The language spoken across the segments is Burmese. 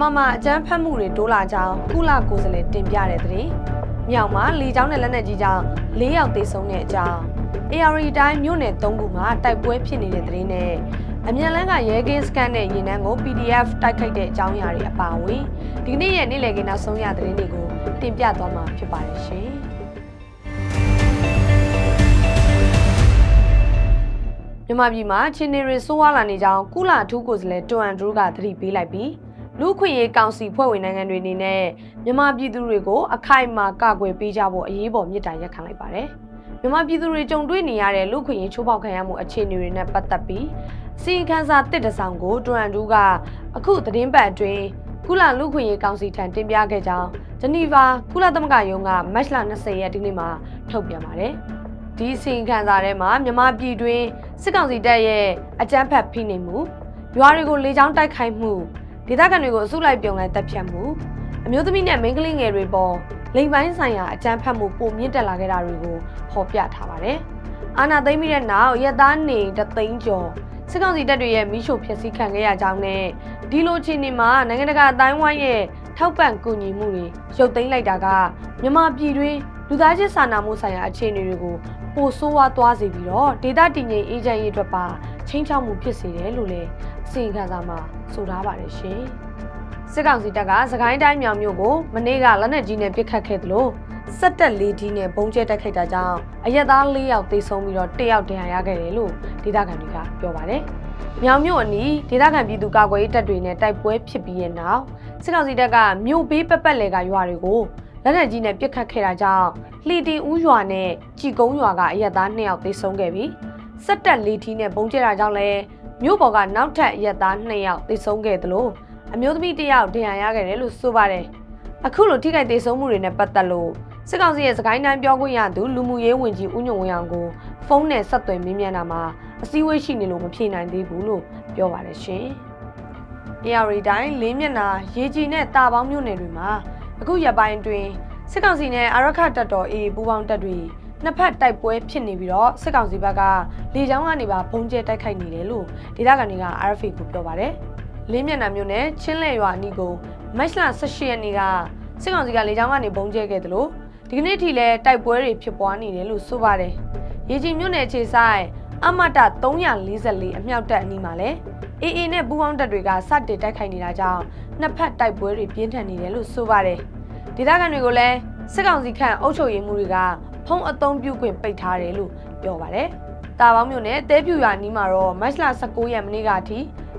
မြန်မာမှာအကြမ်းဖက်မှုတွေတိုးလာကြောင်းကုလကိုယ်စားလှယ်တင်ပြတဲ့တဲ့မြောက်မှာလေကြောင်းနဲ့လက်နက်ကြီးကြောင့်၄ယောက်သေဆုံးတဲ့အကြောင်း AR တိုင်းမြို့နယ်၃ခုမှာတိုက်ပွဲဖြစ်နေတဲ့တဲ့နဲ့အမြန်လန်းကရဲကင်းစကန်နဲ့ရင်နှန်းကို PDF တိုက်ခိုက်တဲ့အကြောင်းအရာတွေအပါအဝင်ဒီကနေ့ရဲ့နေ့လည်ခင်းနောက်ဆုံးရတဲ့တွေကိုတင်ပြသွားမှာဖြစ်ပါတယ်ရှင်။မြန်မာပြည်မှာချင်းနေရီဆိုးဝါလာနေကြောင်းကုလအထူးကိုယ်စားလှယ်တွန်အန်ဒရူးကသတိပေးလိုက်ပြီး လူ့ခွင့်ရေးကောင်စီဖွဲ့ဝင်နိုင်ငံတွေအနေနဲ့မြန်မာပြည်သူတွေကိုအခိုင်အမာကာကွယ်ပေးကြဖို့အရေးပေါ်မြစ်တာရက်ခံလိုက်ပါတယ်။မြန်မာပြည်သူတွေကြုံတွေ့နေရတဲ့လူ့ခွင့်ရေးချိုးဖောက်ခံရမှုအခြေအနေတွေနဲ့ပတ်သက်ပြီးအစီရင်ခံစာတစ်တစောင်ကိုတွန်အန်ဒရူးကအခုသတင်းပတ်အတွင်းကုလလူ့ခွင့်ရေးကောင်စီထံတင်ပြခဲ့ကြောင်းဂျနီဗာကုလသမဂ္ဂရုံးကမတ်လ20ရက်ဒီနေ့မှာထုတ်ပြန်ပါတယ်။ဒီအစီရင်ခံစာထဲမှာမြန်မာပြည်တွင်းစစ်ကောင်စီတပ်ရဲ့အကြမ်းဖက်ဖိနှိပ်မှုရွာတွေကိုလေကြောင်းတိုက်ခိုက်မှု ဒေသခံတွေကိုအစုလိုက်ပြုံလိုက်တပ်ဖြတ်မှုအမျိုးသမီးနဲ့မိန်းကလေးငယ်တွေပေါ်လိမ်ပိုင်းဆိုင်ရာအကြမ်းဖက်မှုပုံမြင့်တက်လာခဲ့တာတွေကိုဖော်ပြထားပါတယ်။အာဏာသိမ်းပြီးတဲ့နောက်ရက်သားနေတသိန်းကျော်စစ်ကောင်စီတပ်တွေရဲ့မိရှုဖျက်ဆီးခံခဲ့ရကြောင်းနဲ့ဒီလိုအခြေအနေမှာနိုင်ငံတကာအတိုင်းဝိုင်းရဲ့ထောက်ပံ့ကူညီမှုတွေရုပ်သိမ်းလိုက်တာကမြန်မာပြည်တွင်းလူသားချင်းစာနာမှုဆိုင်ရာအခြေအနေတွေကိုပိုဆိုးဝါးသွားစေပြီးတော့ဒေသတည်ငြိမ်အေးချမ်းရေးအတွက်ပါချင်းချောက်မှုဖြစ်စေတယ်လို့လည်းအ စီရင်ခံစာမှာဆိုထားပါတယ်ရှင်။စစ်ကောင်စီတပ်ကစကိုင်းတိုင်းမြောင်မြို့ကိုမနေ့ကလက်နက်ကြီးနဲ့ပစ်ခတ်ခဲ့သလိုစက်တက်လေးကြီးနဲ့ဘုံကျဲတိုက်ခိုက်တာကြောင့်အရက်သား၄ယောက်သေဆုံးပြီးတော့၁ယောက်ဒဏ်ရာရခဲ့တယ်လို့ဒေသခံတွေကပြောပါတယ်။မြောင်မြို့အနီးဒေသခံပြည်သူကာကွယ်ရေးတပ်တွေနဲ့တိုက်ပွဲဖြစ်ပြီးတဲ့နောက်စစ်ကောင်စီတပ်ကမြို့ဘေးပက်ပက်လေကရွာတွေကိုလက်နက်ကြီးနဲ့ပစ်ခတ်ခဲ့တာကြောင့်လှီတီဦးရွာနဲ့ကြည်ကုန်းရွာကအရက်သား2ယောက်သေဆုံးခဲ့ပြီးစက်တက်လေးထီးနဲ့ဘုံကျဲတာကြောင့်လည်း မြို့ပေါ်ကနောက်ထပ်အရက်သား2ယောက်သေဆုံးခဲ့သလိုအမျိုးသမီး1ယောက်ဒဏ်ရာရခဲ့တယ်လို့ဆိုပါတယ်။အခုလိုထိခိုက်သေဆုံးမှုတွေနဲ့ပတ်သက်လို့စစ်ကောင်စီရဲ့စကိုင်းတိုင်းပြောခွင့်ရသူလူမှုရေးဝန်ကြီးဦးညွန့်ဝင်းအောင်ကိုဖုန်းနဲ့ဆက်သွယ်မေးမြန်းတာမှာအစည်းအဝေးရှိနေလို့မဖြေနိုင်သေးဘူးလို့ပြောပါတယ်ရှင်။ AR တိုင်းလေးမျက်နှာရေကြီးနဲ့တာပေါင်းမြို့နယ်တွေမှာအခုရက်ပိုင်းအတွင်းစစ်ကောင်စီနဲ့အာရခတပ်တော် AA ပူးပေါင်းတပ်တွေ နှစ်ဖက်တိုက်ပွဲဖြစ်နေပြီးတော့စစ်ကောင်စီဘက်ကလေကြောင်းကနေပါဘုံကျဲတိုက်ခိုက်နေတယ်လို့ဒေသခံတွေက RFA ကိုပြောပါတယ်။လေးမျက်နှာမြို့နယ်ချင်းလဲရွာအနီးကိုမတ်လ18ရက်နေ့ကစစ်ကောင်စီကလေကြောင်းကနေဘုံကျဲခဲ့တယ်လို့ဒီကနေ့ထိလည်းတိုက်ပွဲတွေဖြစ်ပွားနေတယ်လို့ဆိုပါတယ်။ရေကြီးမြို့နယ်ခြေဆိုင်အမတ344အမြောက်တပ်အနီးမှာလည်း AA နဲ့ပူးပေါင်းတပ်တွေကစတင်တိုက်ခိုက်နေတာကြောင့်နှစ်ဖက်တိုက်ပွဲတွေပြင်းထန်နေတယ်လို့ဆိုပါတယ်။ဒေသခံတွေကိုလည်းစစ်ကောင်စီခန့်အုပ်ချုပ်ရေးမှုတွေက ဖုံးအုံပြုခွင့်ပိတ်ထားတယ်လို့ပြောပါတယ်။တာပေါင်းမြို့နယ်တဲပြူရွာနီးမှာတော့မတ်လ19ရက်နေ့ကအထိ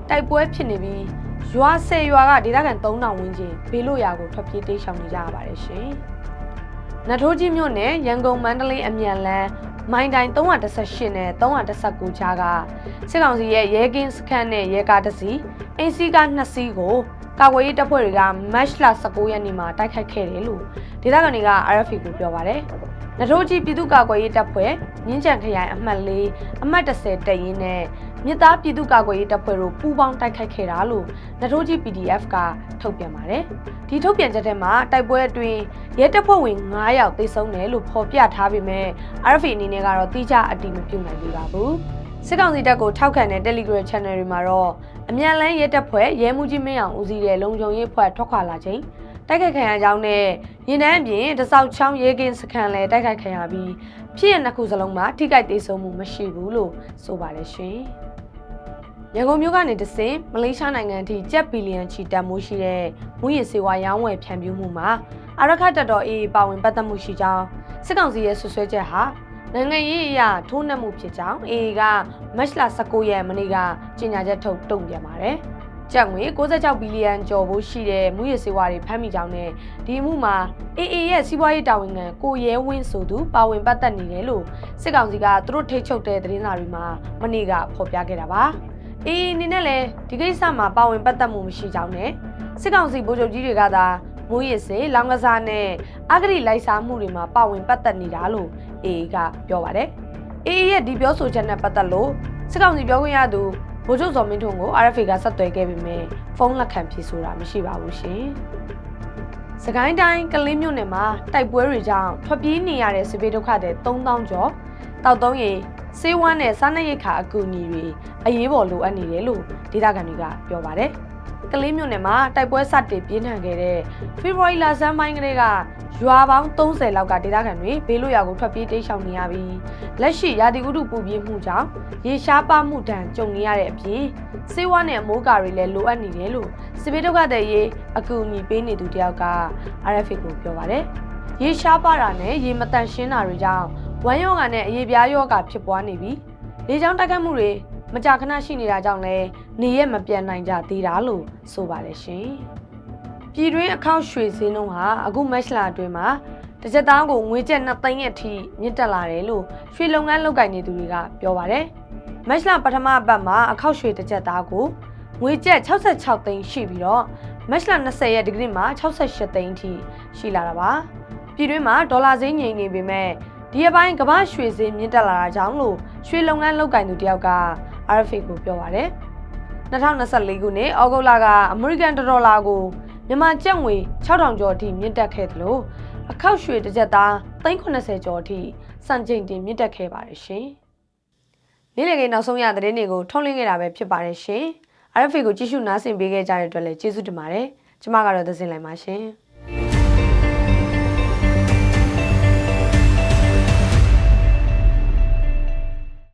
တိုက်ပွဲဖြစ်နေပြီးရွာ၁၀ရွာကဒေသခံ3000ဝန်းကျင်ဘေးလို့ရာကိုထွက်ပြေးတိမ်းရှောင်နေကြရပါတယ်ရှင်။နထိုးကြီးမြို့နယ်ရန်ကုန်မန္တလေးအမြန်လန်းမိုင်းတိုင်း318နဲ့319ကြားကစစ်ကောင်စီရဲ့ရဲကင်းစခန်းနဲ့ရဲကားတစ်စီးအင်းစီးကား2စီးကို ကာကွယ်ရေးတပ်ဖွဲ့တွေကမတ်လ19ရက်နေ့မှာတိုက်ခိုက်ခဲ့တယ်လို့ဒေသခံတွေက RFA ကိုပြောပါတယ်။နထိုးကြီးပြည်သူ့ကာကွယ်ရေးတပ်ဖွဲ့မြင်းကြံခရိုင်အမှတ်၄အမှတ်10တပ်ရင်းနဲ့မြစ်သားပြည်သူ့ကာကွယ်ရေးတပ်ဖွဲ့တို့ပူးပေါင်းတိုက်ခိုက်ခဲ့တာလို့နထိုးကြီး PDF ကထုတ်ပြန်ပါတယ်။ဒီထုတ်ပြန်ချက်ထဲမှာတိုက်ပွဲအတွင်းရဲတပ်ဖွဲ့ဝင်9ယောက်သေဆုံးတယ်လို့ဖော်ပြထားပေမဲ့ RFA အနေနဲ့ကတော့တိကျအတည်မပြုနိုင်သေးပါဘူး။စစ်ကောင်စီတပ်ကိုထောက်ခံတဲ့ Telegram Channel တွေမှာတော့ အမြန်လန်းရဲတပ်ဖွဲ့ရဲမှုကြီးမင်းအောင်ဦးစီးတဲ့လုံခြုံရေးဖွဲ့ထွက်ခွာလာချိန်တိုက်ခိုက်ခံရကြောင်းနဲ့ရင်တန်းအပြင်တစောက်ချောင်းရဲကင်းစခန်းလည်းတိုက်ခိုက်ခံရပြီးဖြစ်ရနှစ်ခုစလုံးမှာထိခိုက်သေးဆုံးမှုမရှိဘူးလို့ဆိုပါတယ်ရှင်။ရန်ကုန်မြို့ကနေတဆင်မလေးရှားနိုင်ငံအထိကျပ်ဘီလီယံချီတက်မှုရှိတဲ့မူရည်စေဝါရောင်းဝယ်ဖြန့်ဖြူးမှုမှာအာရခတ်တပ်တော် AA ပါဝင်ပတ်သက်မှုရှိကြောင်းစစ်ကောင်စီရဲ့ဆွဆွဲချက်ဟာ နိုင်ငံရေးအရာထိုးနှက်မှုဖြစ်ကြောင်း AA ကမတ်လ19ရက်မနေ့ကကြေညာချက်ထုတ်တုံ့ပြန်ပါတယ်။ကျပ်ငွေ66ဘီလီယံကျော်ဖို့ရှိတဲ့မူရစေဝါတွေဖမ်းမိကြောင်းနဲ့ဒီမှုမှာ AA ရဲ့စီးပွားရေးတာဝန်ခံကိုရဲဝင်းဆိုသူပါဝင်ပတ်သက်နေတယ်လို့စစ်ကောင်စီကသူတို့ထိတ်ချုပ်တဲ့သတင်းစာတွေမှာမနေ့ကဖော်ပြခဲ့တာပါ။ AA အနေနဲ့လည်းဒီကိစ္စမှာပါဝင်ပတ်သက်မှုမရှိကြောင်းနဲ့စစ်ကောင်စီဗိုလ်ချုပ်ကြီးတွေကသာမူရစေလောင်ကစားနဲ့ အဂတိလိုက်စားမှုတွေမှာပါဝင်ပတ်သက်နေတာလို့ AA ကပြောပါတယ်။ AA ရဲ့ဒီပြောဆိုချက်နဲ့ပတ်သက်လို့စစ်ကောင်စီပြောခွင့်ရသူဗိုလ်ချုပ်ဇော်မင်းထွန်းကို RFA ကဆက်သွယ်ခဲ့ပေမဲ့ဖုန်းလက်ခံဖြေဆိုတာမရှိပါဘူးရှင်။စကိုင်းတိုင်းကလင်းမြို့နယ်မှာတိုက်ပွဲတွေကြောင့်ထွက်ပြေးနေရတဲ့စစ်ဘေးဒုက္ခတွေ3000ကျော်တောက်သုံးရင်စေဝမ်းနဲ့စားနပ်ရိက္ခာအကူအညီတွေအရေးပေါ်လိုအပ်နေတယ်လို့ဒေသခံတွေကပြောပါတယ်။ ကလေးမြို့နယ်မှာတိုက်ပွဲစတင်ပြင်းထန်ခဲ့တဲ့ဖေဖော်ဝါရီလဆန်းပိုင်းကလေးကရွာပေါင်း30လောက်ကဒေသခံတွေဘေးလွတ်ရာကိုထွက်ပြေးတိမ်းရှောင်နေရပြီးလက်ရှိရာသီဥတုပူပြင်းမှုကြောင့်ရေရှားပါမှုဒဏ်ကြုံနေရတဲ့အပြင်စေဝါနဲ့အမိုးကာတွေလည်းလိုအပ်နေတယ်လို့စစ်ဘေးဒုက္ခသည်ရေးအကူအညီပေးနေသူတယောက်က RFA ကိုပြောပါတယ်။ရေရှားပါတာနဲ့ရေမတန့်ရှင်းတာတွေကြောင့်ဝမ်းရောဂါနဲ့အရေပြားရောဂါဖြစ်ပွားနေပြီးလေကြောင်းတိုက်ခတ်မှုတွေမကြာခဏရှိနေတာကြောင့်လည်း နေရက်မပြန်နိုင်ကြသေးတာလို့ဆိုပါတယ်ရှင်။ပြည်တွင်းအခောက်ရွှေစင်းနှုန်းဟာအခုမက်ရှလာအတွင်းမှာတစ်ချက်သားကိုငွေကျပ်2သိန်းအထိမြင့်တက်လာတယ်လို့ရွှေလုပ်ငန်းလုပ်ကိုင်နေသူတွေကပြောပါတယ်။မက်ရှလာပထမပတ်မှာအခောက်ရွှေတစ်ချက်သားကိုငွေကျပ်66သိန်းရှိပြီးတော့မက်ရှလာ20ရက်ဒီဂရီမှာ68သိန်းအထိရှိလာတာပါ။ပြည်တွင်းမှာဒေါ်လာဈေးငြိမ်နေပေမဲ့ဒီအပိုင်းကမ္ဘာရွှေဈေးမြင့်တက်လာတာကြောင့်လို့ရွှေလုပ်ငန်းလုပ်ကိုင်သူတယောက်က RFA ကိုပြောပါတယ်။ 2024ခုနှစ်ဩဂုတ်လကအမေရိကန်ဒေါ်လာကိုမြန်မာကျပ်ငွေ6000ကျော်အထိမြင့်တက်ခဲ့သလိုအခောက်ရွှေတစ်ကြက်သား390ကျော်အထိစံချိန်တင်မြင့်တက်ခဲ့ပါတယ်ရှင်။နေ့လည်ခင်းနောက်ဆုံးရသတင်းတွေကိုထုတ်လင်းခဲ့တာပဲဖြစ်ပါတယ်ရှင်။ RFA ကိုကြည့်ရှုနားဆင်ပေးခဲ့ကြတဲ့အတွက်လည်းကျေးဇူးတင်ပါတယ်။ကျွန်မကတော့သဇင်လိုက်ပါရှင်။